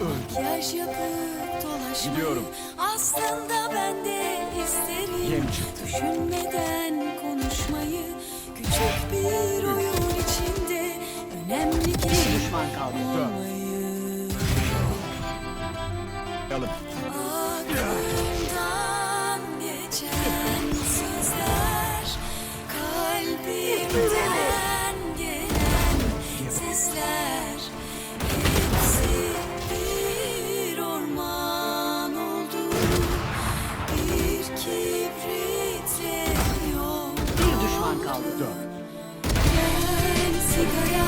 Makyaj yapıp dolaşmayı Gidiyorum. Aslında ben de isterim Yem çıktı. Düşünmeden konuşmayı Küçük bir oyun içinde Önemli kişi düşman kaldı. olmayı Alın. Kaldı. Sigara